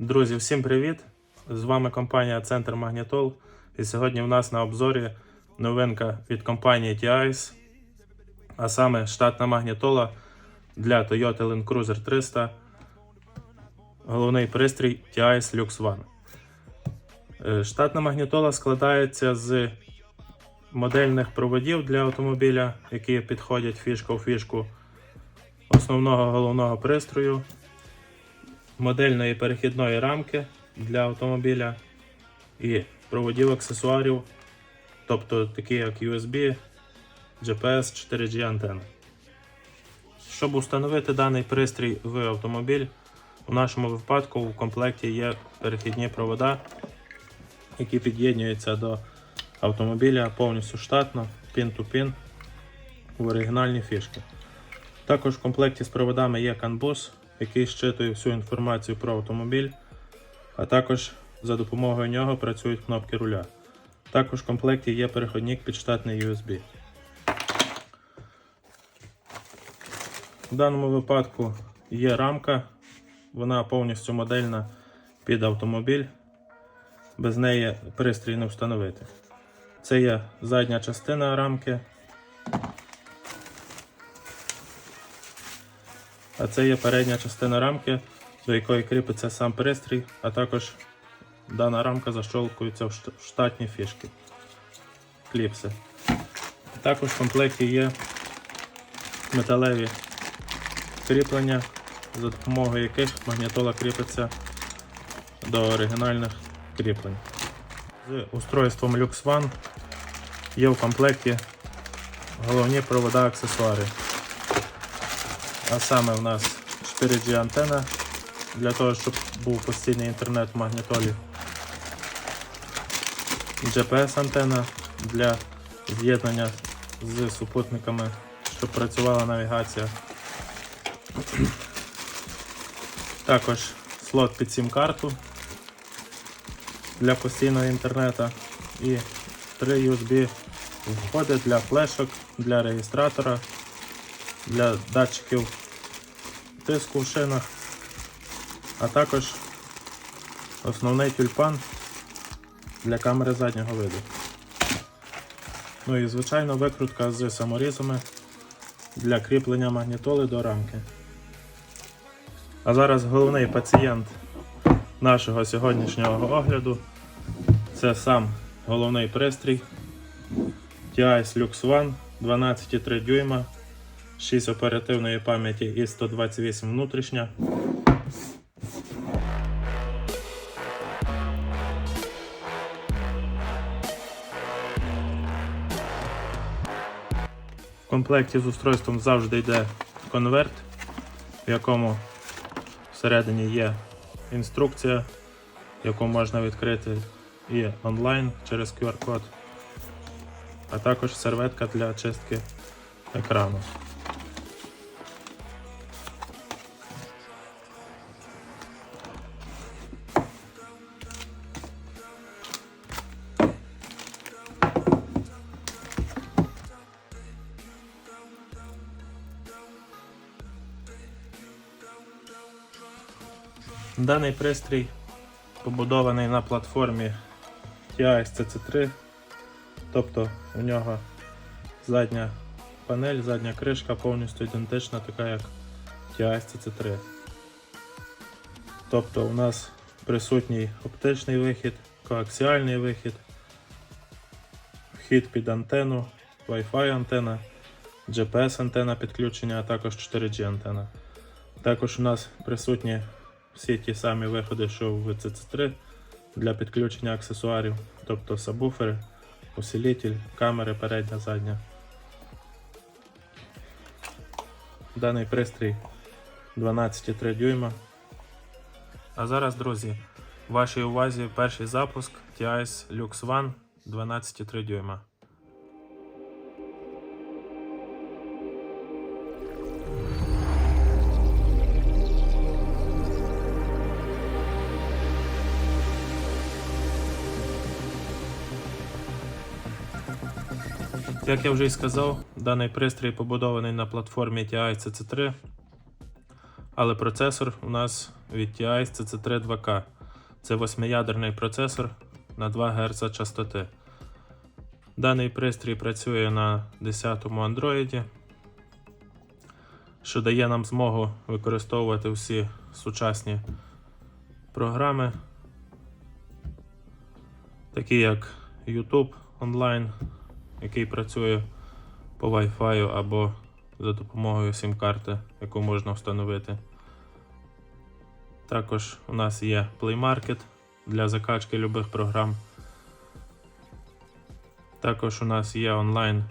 Друзі, всім привіт! З вами компанія Центр Магнітол. І сьогодні в нас на обзорі новинка від компанії TIS, а саме штатна магнітола для Toyota Land Cruiser 300. Головний пристрій TIS Lux One. Е, Штатна магнітола складається з модельних проводів для автомобіля, які підходять фішка у фішку основного головного пристрою модельної перехідної рамки для автомобіля і проводів аксесуарів, тобто такі як USB, GPS, 4G антенни. Щоб установити даний пристрій в автомобіль, у нашому випадку в комплекті є перехідні провода, які під'єднуються до автомобіля повністю штатно, пін-ту-пін в оригінальні фішки. Також в комплекті з проводами є CAN-BUS, який щитує всю інформацію про автомобіль, а також за допомогою нього працюють кнопки руля. Також в комплекті є переходник під штатний USB. В даному випадку є рамка, вона повністю модельна під автомобіль. Без неї пристрій не встановити. Це є задня частина рамки. А це є передня частина рамки, до якої кріпиться сам пристрій, а також дана рамка защолкується в штатні фішки. Кліпси. Також в комплекті є металеві кріплення, за допомогою яких магнітола кріпиться до оригінальних кріплень. З устройством Lux One є в комплекті головні провода аксесуари. А саме в нас 4G антена для того, щоб був постійний інтернет в магнітолі. GPS антена для з'єднання з супутниками, щоб працювала навігація. Також слот під сім-карту для постійного інтернету і 3 USB входи для флешок, для реєстратора, для датчиків тиску в шинах, а також основний тюльпан для камери заднього виду. Ну і звичайно викрутка з саморізами для кріплення магнітоли до рамки. А зараз головний пацієнт нашого сьогоднішнього огляду це сам головний пристрій TIS Lux One 12,3 дюйма, 6 оперативної пам'яті і 128 внутрішня. В комплекті з устройством завжди йде конверт, в якому всередині є інструкція, яку можна відкрити і онлайн через QR-код, а також серветка для чистки екрану. Даний пристрій побудований на платформі TIS CC3, тобто у нього задня панель, задня кришка повністю ідентична, така як TIS CC3. Тобто у нас присутній оптичний вихід, коаксіальний вихід, вхід під антенну, Wi-Fi антена, GPS антена підключення, а також 4G антена. Також у нас присутні всі ті самі виходи, що в CC3 для підключення аксесуарів, тобто сабвуфери, усилитель, камери передня, задня. Даний пристрій 12,3 дюйма. А зараз, друзі, вашій увазі перший запуск TIS Lux One 12,3 дюйма. Як я вже й сказав, даний пристрій побудований на платформі TI CC3, Але процесор у нас від TI CC3 2K. Це восьмиядерний процесор на 2 Гц частоти. Даний пристрій працює на 10-му Android, що дає нам змогу використовувати всі сучасні програми, такі як YouTube онлайн, який працює по Wi-Fi або за допомогою сім-карти, яку можна встановити. Також у нас є Play Market для закачки любих програм. Також у нас є онлайн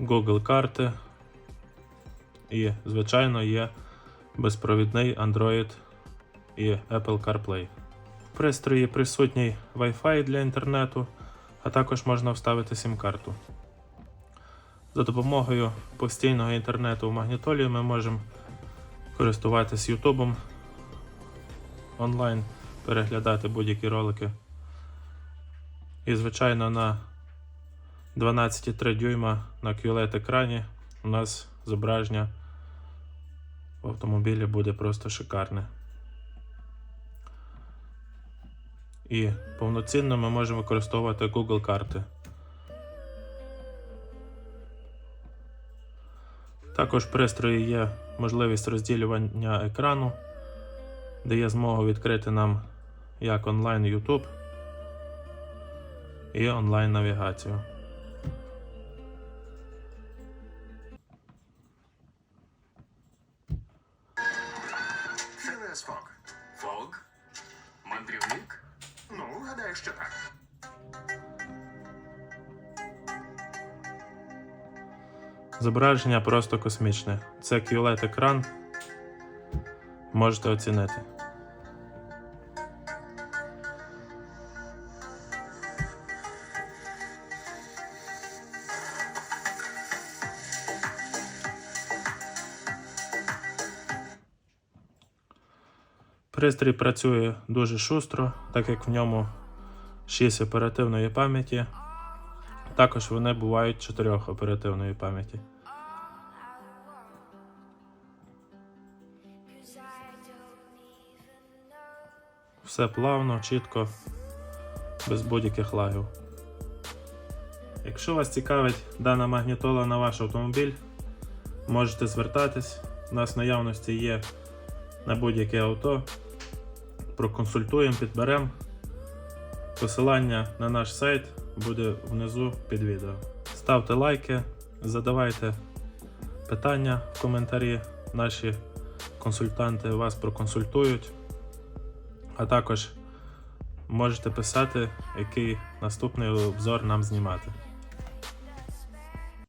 Google карти. І, звичайно, є безпровідний Android і Apple CarPlay. В пристрої присутній Wi-Fi для інтернету, а також можна вставити сім-карту. За допомогою постійного інтернету в магнітолі ми можемо користуватись YouTube онлайн, переглядати будь-які ролики. І, звичайно, на 12,3 дюйма на QLED екрані у нас зображення в автомобілі буде просто шикарне. І повноцінно ми можемо використовувати Google карти. Також в пристрої є можливість розділювання екрану, дає змогу відкрити нам як онлайн YouTube і онлайн навігацію. Зображення просто космічне. Це QLED екран. Можете оцінити. Пристрій працює дуже шустро, так як в ньому 6 оперативної пам'яті. Також вони бувають 4 оперативної пам'яті. Все плавно, чітко, без будь-яких лагів. Якщо вас цікавить дана магнітола на ваш автомобіль, можете звертатись. У нас наявності є на будь-яке авто. Проконсультуємо, підберемо. Посилання на наш сайт буде внизу під відео. Ставте лайки, задавайте питання в коментарі. Наші консультанти вас проконсультують. А також можете писати, який наступний обзор нам знімати.